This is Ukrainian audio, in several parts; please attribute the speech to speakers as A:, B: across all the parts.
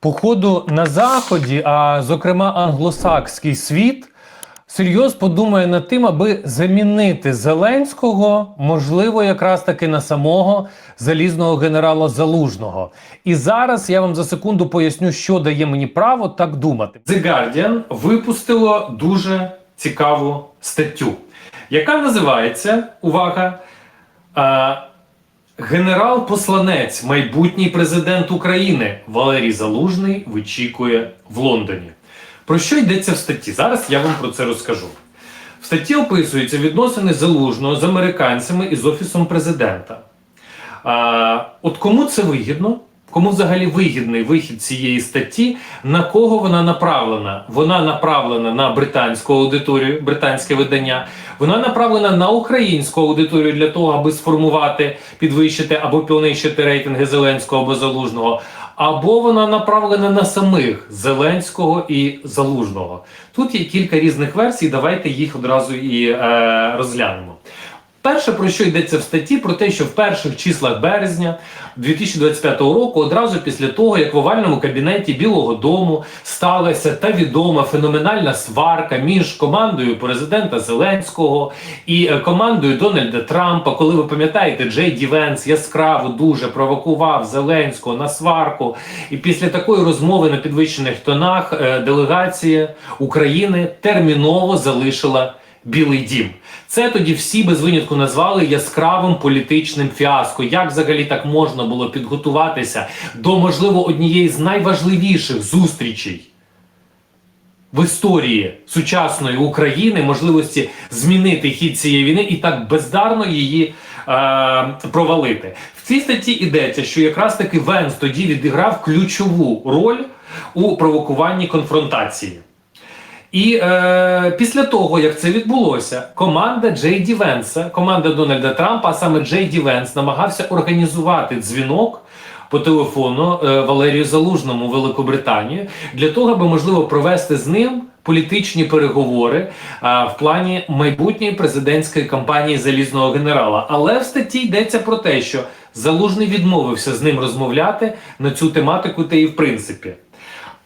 A: Походу на заході, а зокрема англосакський світ, серйозно подумає над тим, аби замінити Зеленського, можливо, якраз таки на самого залізного генерала Залужного. І зараз я вам за секунду поясню, що дає мені право так думати. The Guardian випустило дуже цікаву статтю, яка називається увага. Генерал-посланець, майбутній президент України Валерій Залужний вичікує в Лондоні. Про що йдеться в статті? Зараз я вам про це розкажу. В статті описуються відносини залужного з американцями і з офісом президента. А, от кому це вигідно? Кому взагалі вигідний вихід цієї статті? На кого вона направлена? Вона направлена на британську аудиторію, британське видання. Вона направлена на українську аудиторію для того, аби сформувати, підвищити або понищити рейтинги Зеленського або Залужного. Або вона направлена на самих Зеленського і Залужного. Тут є кілька різних версій. Давайте їх одразу і е, розглянемо. Перше, про що йдеться в статті, про те, що в перших числах березня 2025 року, одразу після того, як в овальному кабінеті Білого Дому сталася та відома феноменальна сварка між командою президента Зеленського і е, командою Дональда Трампа, коли ви пам'ятаєте, Джей Ді Венс яскраво дуже провокував Зеленського на сварку. І після такої розмови на підвищених тонах е, делегація України терміново залишила. Білий дім. Це тоді всі без винятку назвали яскравим політичним фіаско. Як взагалі так можна було підготуватися до, можливо, однієї з найважливіших зустрічей в історії сучасної України, можливості змінити хід цієї війни і так бездарно її е, провалити. В цій статті йдеться, що якраз таки Венс тоді відіграв ключову роль у провокуванні конфронтації. І е, після того, як це відбулося, команда Джей Ді Венса, команда Дональда Трампа, а саме Джей Ді Венс, намагався організувати дзвінок по телефону е, Валерію Залужному Великобританію для того, аби можливо провести з ним політичні переговори е, в плані майбутньої президентської кампанії залізного генерала. Але в статті йдеться про те, що Залужний відмовився з ним розмовляти на цю тематику, та і в принципі.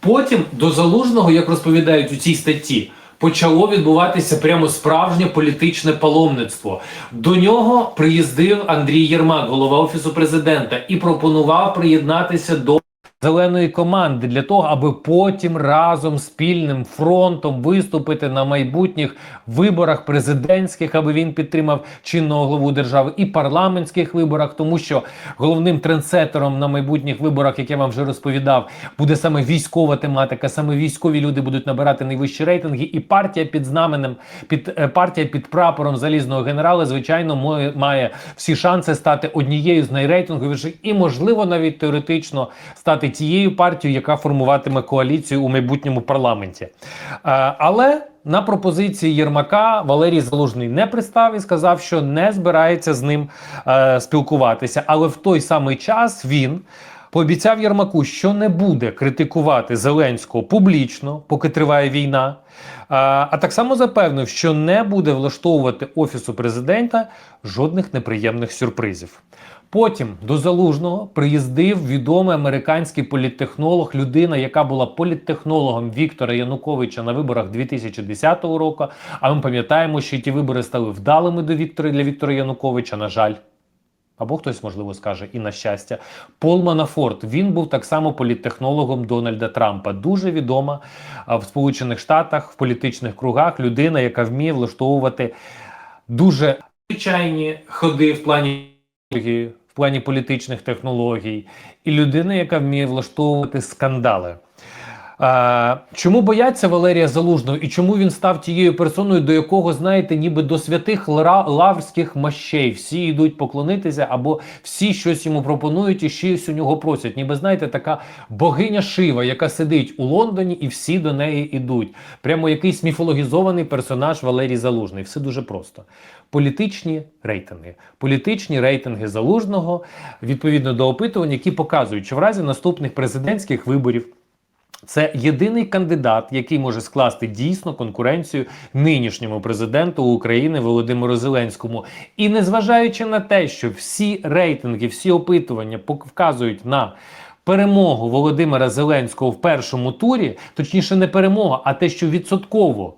A: Потім до залужного, як розповідають у цій статті, почало відбуватися прямо справжнє політичне паломництво. До нього приїздив Андрій Єрмак, голова офісу президента, і пропонував приєднатися до. Зеленої команди для того, аби потім разом спільним фронтом виступити на майбутніх виборах президентських, аби він підтримав чинного главу держави і парламентських виборах, тому що головним трендсетером на майбутніх виборах, як я вам вже розповідав, буде саме військова тематика. Саме військові люди будуть набирати найвищі рейтинги, і партія під знаменем, під е, партія під прапором залізного генерала, звичайно, має, має всі шанси стати однією з найрейтинговіших і, можливо, навіть теоретично стати тією партією, яка формуватиме коаліцію у майбутньому парламенті. Е, Але на пропозиції Єрмака Валерій Залужний не пристав і сказав, що не збирається з ним е, спілкуватися. Але в той самий час він. Пообіцяв Єрмаку, що не буде критикувати Зеленського публічно, поки триває війна. А, а так само запевнив, що не буде влаштовувати офісу президента жодних неприємних сюрпризів. Потім до залужного приїздив відомий американський політтехнолог, людина, яка була політтехнологом Віктора Януковича на виборах 2010 року. А ми пам'ятаємо, що ті вибори стали вдалими до Віктора для Віктора Януковича. На жаль. Або хтось, можливо, скаже, і на щастя. Пол Манафорт він був так само політтехнологом Дональда Трампа. Дуже відома в Сполучених Штатах в політичних кругах людина, яка вміє влаштовувати дуже звичайні ходи в плані плані політичних технологій, і людина, яка вміє влаштовувати скандали. Чому бояться Валерія Залужного і чому він став тією персоною, до якого, знаєте, ніби до святих лаврських мощей всі йдуть поклонитися, або всі щось йому пропонують і щось у нього просять. Ніби знаєте, така богиня Шива, яка сидить у Лондоні, і всі до неї йдуть. Прямо якийсь міфологізований персонаж Валерій Залужний. Все дуже просто. Політичні рейтинги, політичні рейтинги залужного відповідно до опитувань, які показують, що в разі наступних президентських виборів. Це єдиний кандидат, який може скласти дійсно конкуренцію нинішньому президенту України Володимиру Зеленському. І незважаючи на те, що всі рейтинги, всі опитування вказують на перемогу Володимира Зеленського в першому турі, точніше, не перемога, а те, що відсотково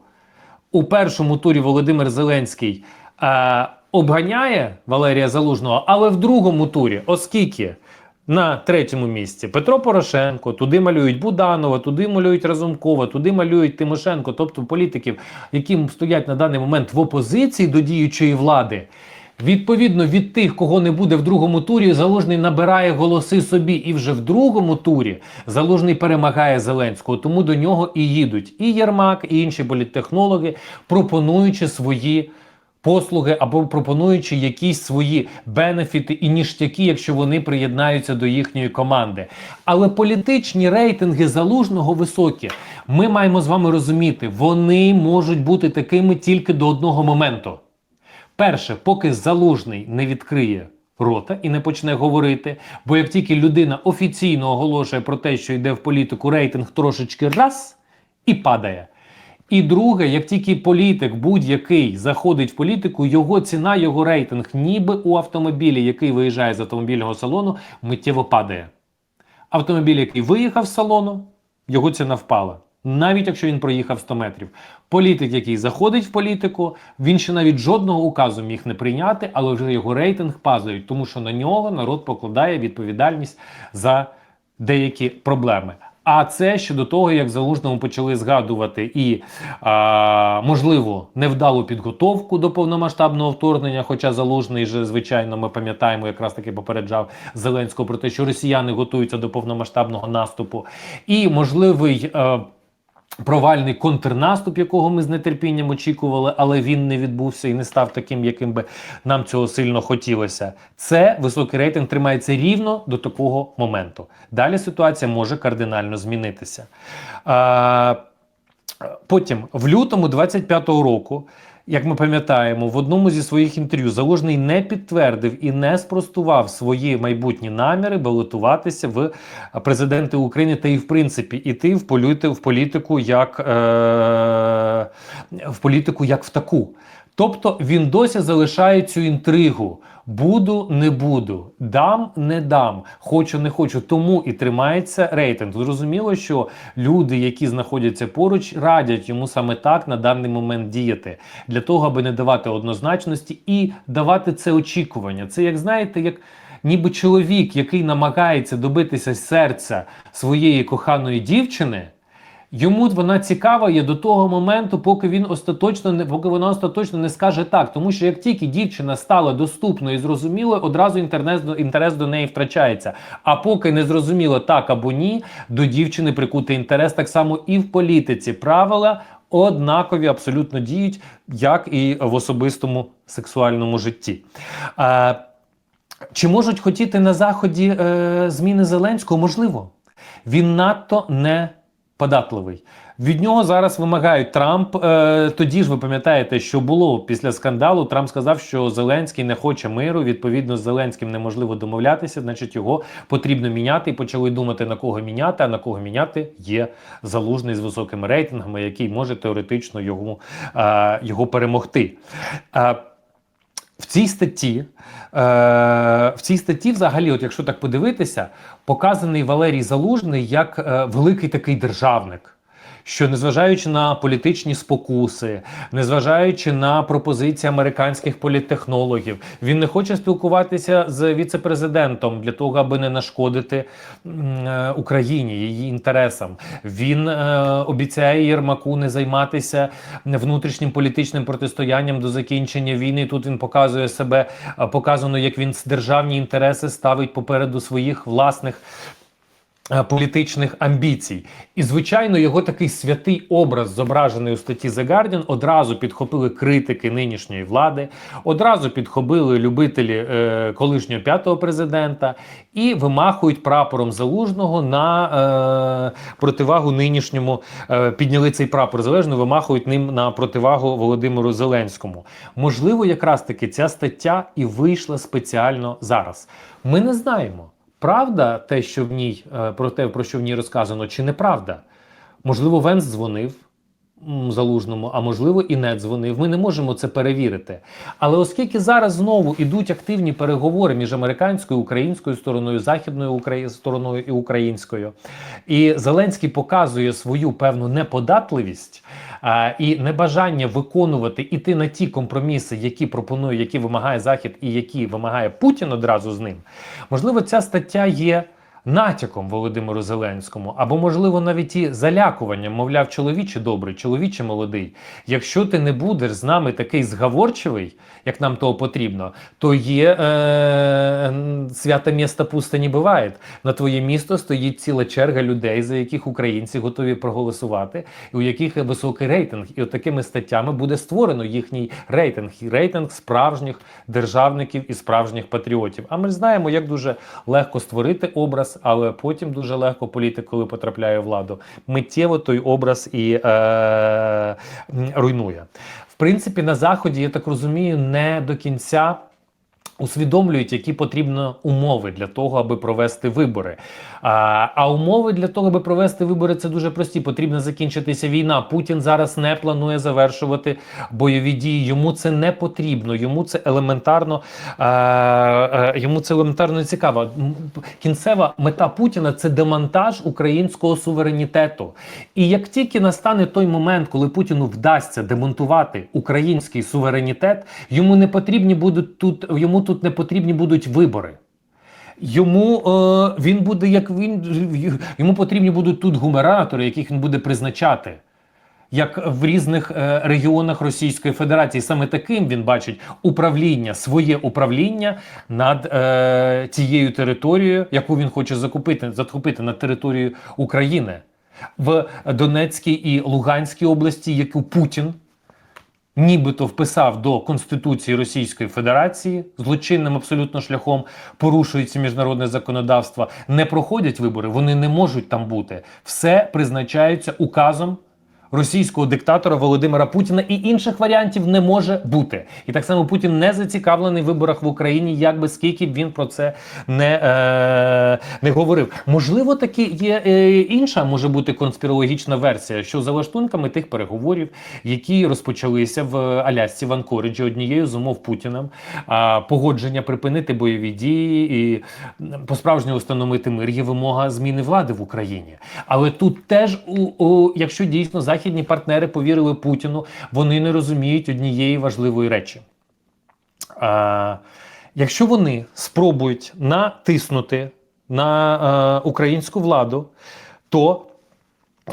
A: у першому турі Володимир Зеленський е, обганяє Валерія Залужного, але в другому турі, оскільки на третьому місці Петро Порошенко, туди малюють Буданова, туди малюють Разумкова, туди малюють Тимошенко, тобто політиків, які стоять на даний момент в опозиції до діючої влади. Відповідно від тих, кого не буде в другому турі, залужний набирає голоси собі, і вже в другому турі залужний перемагає Зеленського. Тому до нього і їдуть і Єрмак, і інші політтехнологи, пропонуючи свої послуги або пропонуючи якісь свої бенефіти і ніштяки, якщо вони приєднаються до їхньої команди. Але політичні рейтинги залужного високі. Ми маємо з вами розуміти, вони можуть бути такими тільки до одного моменту. Перше, поки залужний не відкриє рота і не почне говорити, бо як тільки людина офіційно оголошує про те, що йде в політику, рейтинг трошечки раз і падає. І друге, як тільки політик будь-який заходить в політику, його ціна, його рейтинг, ніби у автомобілі, який виїжджає з автомобільного салону, миттєво падає. Автомобіль, який виїхав з салону, його ціна впала. Навіть якщо він проїхав 100 метрів. Політик, який заходить в політику, він ще навіть жодного указу міг не прийняти, але вже його рейтинг падають, тому що на нього народ покладає відповідальність за деякі проблеми. А це щодо того, як залужному почали згадувати і а, можливо невдалу підготовку до повномасштабного вторгнення. Хоча залужний же, звичайно, ми пам'ятаємо, якраз таки попереджав Зеленського про те, що росіяни готуються до повномасштабного наступу, і можливий. Е, Провальний контрнаступ, якого ми з нетерпінням очікували, але він не відбувся і не став таким, яким би нам цього сильно хотілося. Це високий рейтинг тримається рівно до такого моменту. Далі ситуація може кардинально змінитися. А, потім, в лютому 25-го року, як ми пам'ятаємо, в одному зі своїх інтерв'ю Залужний не підтвердив і не спростував свої майбутні наміри балотуватися в президенти України та і в принципі іти в політику як е, в політику як в таку. Тобто він досі залишає цю інтригу. Буду, не буду, дам, не дам, хочу, не хочу. Тому і тримається рейтинг. Зрозуміло, що люди, які знаходяться поруч, радять йому саме так на даний момент діяти для того, аби не давати однозначності і давати це очікування. Це як знаєте, як. Ніби чоловік, який намагається добитися серця своєї коханої дівчини, Йому вона цікава є до того моменту, поки він остаточно не поки вона остаточно не скаже так. Тому що як тільки дівчина стала доступною і зрозумілою, одразу інтерес, інтерес до неї втрачається. А поки не зрозуміло так або ні, до дівчини прикутий інтерес так само і в політиці. Правила однакові абсолютно діють, як і в особистому сексуальному житті. А, чи можуть хотіти на заході е, зміни Зеленського? Можливо, він надто не податливий. Від нього зараз вимагають Трамп. Е, тоді ж ви пам'ятаєте, що було після скандалу. Трамп сказав, що Зеленський не хоче миру. Відповідно, з Зеленським неможливо домовлятися, значить його потрібно міняти. І почали думати на кого міняти. А на кого міняти є залужний з високими рейтингами, який може теоретично його, е, його перемогти. Е, в цій статті, е, в цій статті, взагалі, от якщо так подивитися, показаний Валерій Залужний як е, великий такий державник. Що незважаючи на політичні спокуси, незважаючи на пропозиції американських політтехнологів, він не хоче спілкуватися з віцепрезидентом для того, аби не нашкодити е, Україні її інтересам. Він е, обіцяє Єрмаку не займатися внутрішнім політичним протистоянням до закінчення війни. Тут він показує себе, е, показано, як він державні інтереси ставить попереду своїх власних. Е, політичних амбіцій. І, звичайно, його такий святий образ, зображений у статті The Guardian, одразу підхопили критики нинішньої влади, одразу підхопили любителі е, колишнього п'ятого президента і вимахують прапором залужного на е, противагу нинішньому. Е, підняли цей прапор залежно, вимахують ним на противагу Володимиру Зеленському. Можливо, якраз таки ця стаття і вийшла спеціально зараз. Ми не знаємо. Правда, те, що в ній е, про те, про що в ній розказано, чи неправда? Можливо, Венс дзвонив,
B: залужному, а можливо і не дзвонив. Ми не можемо це перевірити. Але оскільки зараз знову ідуть активні переговори між американською, українською стороною, західною Украї... стороною і українською, і Зеленський показує свою певну неподатливість а, і небажання виконувати іти на ті компроміси, які пропонує, які вимагає Захід, і які вимагає Путін одразу з ним. Можливо, ця стаття є. Натяком Володимиру Зеленському, або, можливо, навіть і залякуванням, мовляв, чоловіче добрий, чоловіче молодий. Якщо ти не будеш з нами такий згаворчивий, як нам того потрібно, то є е, свята міста пусте не буває. На твоє місто стоїть ціла черга людей, за яких українці готові проголосувати, і у яких високий рейтинг. І от такими статтями буде створено їхній рейтинг, і рейтинг справжніх державників і справжніх патріотів. А ми знаємо, як дуже легко створити образ, але потім дуже легко політик, коли потрапляє в владу, миттєво той образ і е, руйнує. В принципі, на заході, я так розумію, не до кінця. Усвідомлюють, які потрібні умови для того, аби провести вибори. А, а умови для того, аби провести вибори, це дуже прості. Потрібно закінчитися війна. Путін зараз не планує завершувати бойові дії. Йому це не потрібно. Йому це елементарно а, а, йому це елементарно цікаво. Кінцева мета Путіна це демонтаж українського суверенітету. І як тільки настане той момент, коли Путіну вдасться демонтувати український суверенітет, йому не потрібні будуть тут. Йому тут не потрібні будуть вибори. Йому е, він буде як він йому потрібні будуть тут гумератори, яких він буде призначати. Як в різних е, регіонах Російської Федерації, саме таким він бачить управління, своє управління над е, тією територією, яку він хоче закупити, захопити над територією України в Донецькій і Луганській області, яку Путін нібито вписав до Конституції Російської Федерації злочинним абсолютно шляхом порушується міжнародне законодавство, не проходять вибори, вони не можуть там бути. Все призначається указом. Російського диктатора Володимира Путіна і інших варіантів не може бути. І так само Путін не зацікавлений в виборах в Україні, як би скільки б він про це не, е, не говорив. Можливо, таки є е, інша може бути конспірологічна версія, що за лаштунками тих переговорів, які розпочалися в Алясці в Анкориджі, однією з умов Путіна, а, погодження припинити бойові дії і по справжньому встановити мир є вимога зміни влади в Україні. Але тут теж, у, у, якщо дійсно західні партнери повірили Путіну, вони не розуміють однієї важливої речі. А, якщо вони спробують натиснути на е, українську владу, то, е,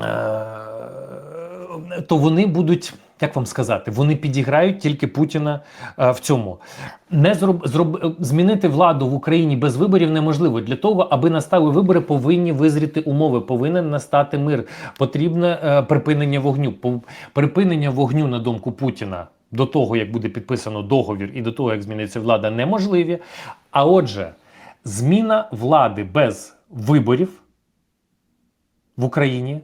B: то вони будуть. Як вам сказати, вони підіграють тільки Путіна е, в цьому. Не зроб, зроб, змінити владу в Україні без виборів неможливо. Для того, аби настали вибори, повинні визріти умови, повинен настати мир. Потрібне е, припинення вогню. По- Припинення вогню на думку Путіна до того, як буде підписано договір, і до того, як зміниться влада, неможливі. А отже, зміна влади без виборів в Україні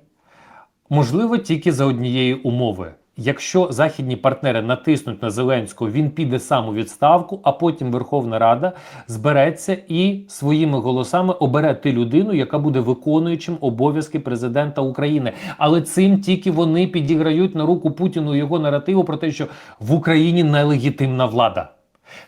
B: можливо тільки за однієї умови. Якщо західні партнери натиснуть на Зеленського, він піде сам у відставку, а потім Верховна Рада збереться і своїми голосами обере ти людину, яка буде виконуючим обов'язки президента України. Але цим тільки вони підіграють на руку Путіну його наративу про те, що в Україні нелегітимна влада.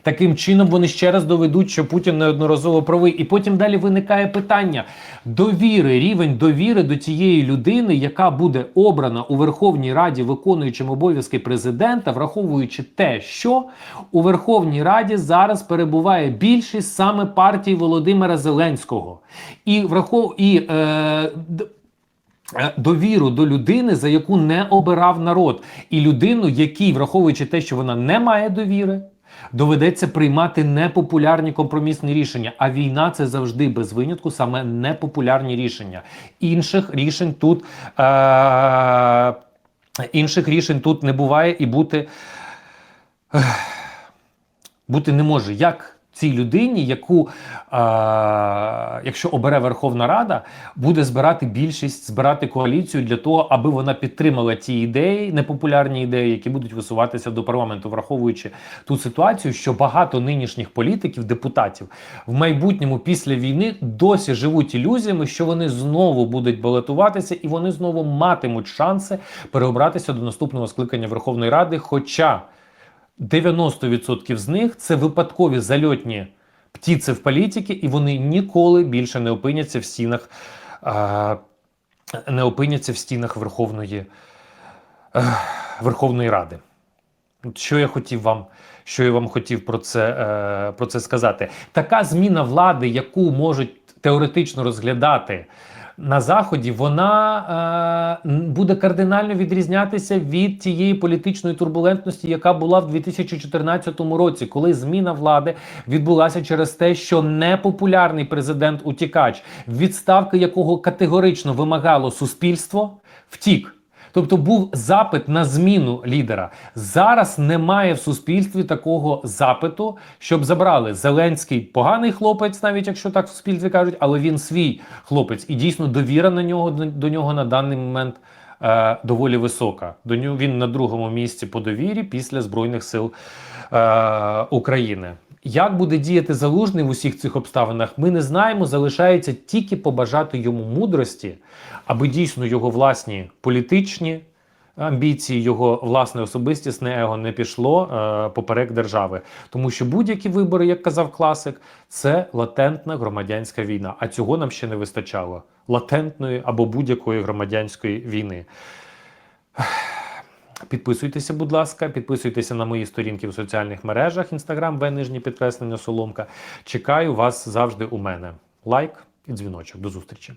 B: Таким чином вони ще раз доведуть, що Путін неодноразово правий. І потім далі виникає питання довіри, рівень довіри до тієї людини, яка буде обрана у Верховній Раді виконуючим обов'язки президента, враховуючи те, що у Верховній Раді зараз перебуває більшість саме партії Володимира Зеленського. І врахов... і е... е, довіру до людини, за яку не обирав народ, і людину, якій, враховуючи те, що вона не має довіри, доведеться приймати непопулярні компромісні рішення. А війна це завжди без винятку саме непопулярні рішення. Інших рішень тут е- інших рішень тут не буває і бути. бути не може. Як цій людині, яку, е, якщо обере Верховна Рада, буде збирати більшість, збирати коаліцію для того, аби вона підтримала ті ідеї, непопулярні ідеї, які будуть висуватися до парламенту, враховуючи ту ситуацію, що багато нинішніх політиків, депутатів в майбутньому після війни досі живуть ілюзіями, що вони знову будуть балотуватися і вони знову матимуть шанси переобратися до наступного скликання Верховної Ради. Хоча 90% з них це випадкові зальотні птіці в політики, і вони ніколи більше не опиняться в стінах, не опиняться в стінах Верховної, е, Верховної Ради. Що я хотів вам, що я вам хотів про це, е, про це сказати? Така зміна влади, яку можуть теоретично розглядати на заході, вона е, буде кардинально відрізнятися від тієї політичної турбулентності, яка була в 2014 році, коли зміна влади відбулася через те, що непопулярний президент утікач, відставки якого категорично вимагало суспільство, втік. Тобто був запит на зміну лідера. Зараз немає в суспільстві такого запиту, щоб забрали Зеленський поганий хлопець, навіть якщо так в суспільстві кажуть, але він свій хлопець, і дійсно довіра на нього до нього на даний момент е, доволі висока. До нього він на другому місці по довірі після збройних сил е, України. Як буде діяти залужний в усіх цих обставинах, ми не знаємо. Залишається тільки побажати йому мудрості, аби дійсно його власні політичні амбіції, його власне особистісне его не пішло е, поперек держави. Тому що будь-які вибори, як казав класик, це латентна громадянська війна. А цього нам ще не вистачало латентної або будь-якої громадянської війни. Підписуйтеся, будь ласка, підписуйтеся на мої сторінки в соціальних мережах, інстаграм, В нижнє підкреслення Соломка. Чекаю вас завжди у мене. Лайк і дзвіночок. До зустрічі.